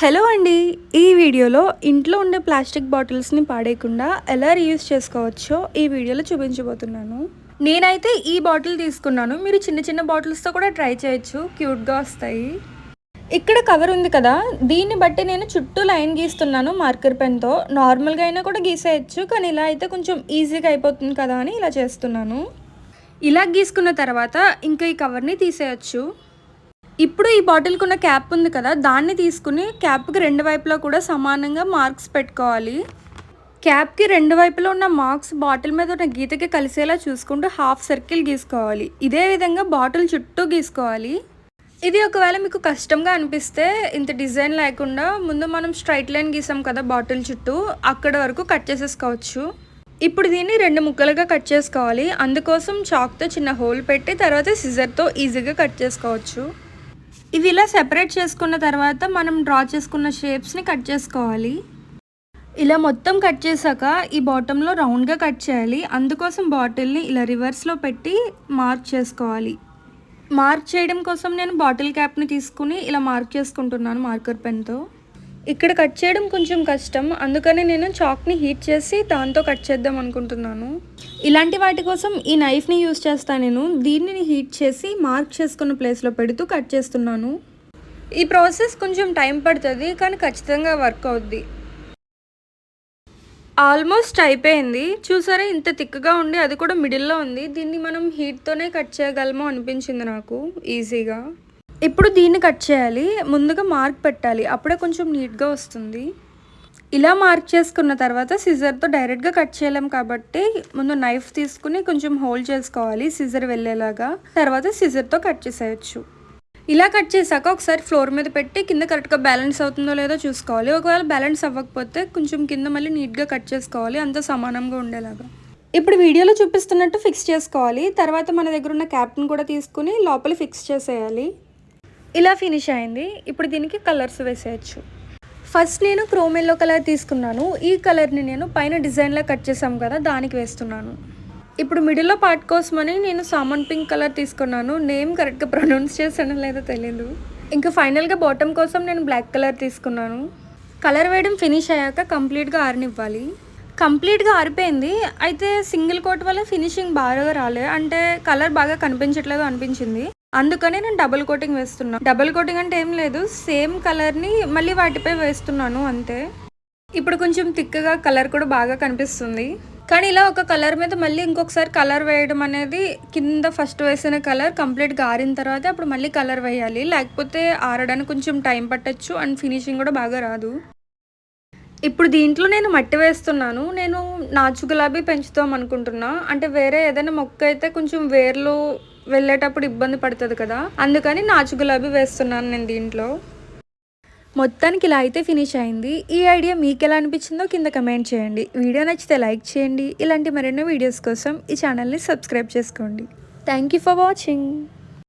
Hello అండి. ఈ వీడియోలో ఇంట్లో ఉండే ప్లాస్టిక్ బాటిల్స్ని పాడేయకుండా ఎలా రీయూజ్ చేసుకోవచ్చో ఈ వీడియోలో చూపించబోతున్నాను. నేనైతే ఈ బాటిల్ తీసుకున్నాను. మీరు చిన్న చిన్న బాటిల్స్తో కూడా ట్రై చేయొచ్చు. క్యూట్గా వస్తాయి. ఇక్కడ కవర్ ఉంది కదా. దీన్ని బట్టి నేను చుట్టూ లైన్ గీస్తున్నాను మార్కర్ పెన్తో. నార్మల్గా అయినా కూడా గీసేయచ్చు. కానీ ఇలా అయితే కొంచెం ఈజీగా అయిపోతుంది కదా అని ఇలా చేస్తున్నాను. ఇలా గీసుకున్న తర్వాత ఇంకా ఈ కవర్ని తీసేయచ్చు. ఇప్పుడు ఈ బాటిల్కి ఉన్న క్యాప్ ఉంది కదా దాన్ని తీసుకుని క్యాప్కి రెండు వైపులా కూడా సమానంగా మార్క్స్ పెట్టుకోవాలి. క్యాప్కి రెండు వైపులా ఉన్న మార్క్స్ బాటిల్ మీద ఉన్న గీతకి కలిసేలా చూసుకుంటూ హాఫ్ సర్కిల్ గీసుకోవాలి. ఇదే విధంగా బాటిల్ చుట్టూ గీసుకోవాలి. ఇది ఒకవేళ మీకు కష్టంగా అనిపిస్తే ఇంత డిజైన్ లేకుండా ముందు మనం స్ట్రైట్ లైన్ గీసాం కదా బాటిల్ చుట్టూ అక్కడ వరకు కట్ చేసేసుకోవచ్చు. ఇప్పుడు దీన్ని రెండు ముక్కలుగా కట్ చేసుకోవాలి. అందుకోసం చాక్తో చిన్న హోల్ పెట్టి తర్వాత సిజర్తో ఈజీగా కట్ చేసుకోవచ్చు. ఇవి ఇలా సెపరేట్ చేసుకున్న తర్వాత మనం డ్రా చేసుకున్న షేప్స్ని కట్ చేసుకోవాలి. ఇలా మొత్తం కట్ చేశాక ఈ బాటంలో రౌండ్గా కట్ చేయాలి. అందుకోసం బాటిల్ని ఇలా రివర్స్లో పెట్టి మార్క్ చేసుకోవాలి. మార్క్ చేయడం కోసం నేను బాటిల్ క్యాప్ని తీసుకుని ఇలా మార్క్ చేసుకుంటున్నాను మార్కర్ పెన్తో ఇక్కడ కట్ చేయడం కొంచెం కష్టం. అందుకని నేను చాక్ని హీట్ చేసి దాంతో కట్ చేద్దాం అనుకుంటున్నాను. ఇలాంటి వాటి కోసం ఈ నైఫ్ని యూస్ చేస్తాను నేను. దీన్ని హీట్ చేసి మార్క్ చేసుకున్న ప్లేస్లో పెడుతూ కట్ చేస్తున్నాను. ఈ ప్రాసెస్ కొంచెం టైం పడుతుంది కానీ ఖచ్చితంగా వర్క్ అవుద్ది. ఆల్మోస్ట్ అయిపోయింది. చూసారా ఇంత థిక్గా ఉండి అది కూడా మిడిల్లో ఉంది. దీన్ని మనం హీట్తోనే కట్ చేయగలమో అనిపించింది నాకు ఈజీగా ఇప్పుడు దీన్ని కట్ చేయాలి. ముందుగా మార్క్ పెట్టాలి. అప్పుడే కొంచెం నీట్గా వస్తుంది. ఇలా మార్క్ చేసుకున్న తర్వాత సిజర్తో డైరెక్ట్గా కట్ చేయలేం కాబట్టి ముందు నైఫ్ తీసుకుని కొంచెం హోల్డ్ చేసుకోవాలి సిజర్ వెళ్ళేలాగా. తర్వాత సిజర్తో కట్ చేసేయచ్చు. ఇలా కట్ చేశాక ఒకసారి ఫ్లోర్ మీద పెట్టి కింద కరెక్ట్గా బ్యాలెన్స్ అవుతుందో లేదో చూసుకోవాలి. ఒకవేళ బ్యాలెన్స్ అవ్వకపోతే కొంచెం కింద మళ్ళీ నీట్గా కట్ చేసుకోవాలి. అంత సమానంగా ఉండేలాగా. ఇప్పుడు వీడియోలో చూపిస్తున్నట్టు ఫిక్స్ చేసుకోవాలి. తర్వాత మన దగ్గర ఉన్న క్యాప్ని కూడా తీసుకుని లోపల ఫిక్స్ చేసేయాలి. ఇలా ఫినిష్ అయింది. ఇప్పుడు దీనికి కలర్స్ వేసేయచ్చు. ఫస్ట్ నేను క్రోమ్ ఎల్లో కలర్ తీసుకున్నాను. ఈ కలర్ని నేను పైన డిజైన్లా కట్ చేసాం కదా దానికి వేస్తున్నాను. ఇప్పుడు మిడిల్లో పార్ట్ కోసమని నేను సామన్ పింక్ కలర్ తీసుకున్నాను. నేమ్ కరెక్ట్గా ప్రొనౌన్స్ చేసానో లేదో తెలియదు ఇంకా ఫైనల్గా బాటమ్ కోసం నేను బ్లాక్ కలర్ తీసుకున్నాను. కలర్ వేయడం ఫినిష్ అయ్యాక కంప్లీట్గా ఆరనివ్వాలి కంప్లీట్గా ఆరిపోయింది. అయితే సింగిల్ కోట్ వల్ల ఫినిషింగ్ బాగా రాలే. అంటే కలర్ బాగా కనిపించట్లేదు అనిపించింది. అందుకనే నేను డబుల్ కోటింగ్ వేస్తున్నాను డబుల్ కోటింగ్ అంటే ఏం లేదు సేమ్ కలర్ని మళ్ళీ వాటిపై వేస్తున్నాను అంతే. ఇప్పుడు కొంచెం తిక్కగా కలర్ కూడా బాగా కనిపిస్తుంది. కానీ ఇలా ఒక కలర్ మీద మళ్ళీ ఇంకొకసారి కలర్ వేయడం అనేది కింద ఫస్ట్ వేసిన కలర్ కంప్లీట్గా ఆరిన తర్వాత అప్పుడు మళ్ళీ కలర్ వేయాలి. లేకపోతే ఆరడానికి కొంచెం టైం పట్టచ్చు అండ్ ఫినిషింగ్ కూడా బాగా రాదు. ఇప్పుడు దీంట్లో నేను మట్టి వేస్తున్నాను. నేను నాచు గులాబీ పెంచుతాం అనుకుంటున్నా. అంటే వేరే ఏదైనా మొక్క అయితే కొంచెం వేర్లు వెళ్ళేటప్పుడు ఇబ్బంది పడుతుంది కదా. అందుకని నాచు గులాబీ వేస్తున్నాను నేను దీంట్లో. మొత్తానికి ఇలా అయితే ఫినిష్ అయింది. ఈ ఐడియా మీకు ఎలా అనిపించిందో కింద కమెంట్ చేయండి. వీడియో నచ్చితే లైక్ చేయండి. ఇలాంటి మరెన్నో వీడియోస్ కోసం ఈ ఛానల్ని సబ్స్క్రైబ్ చేసుకోండి. Thank you for watching.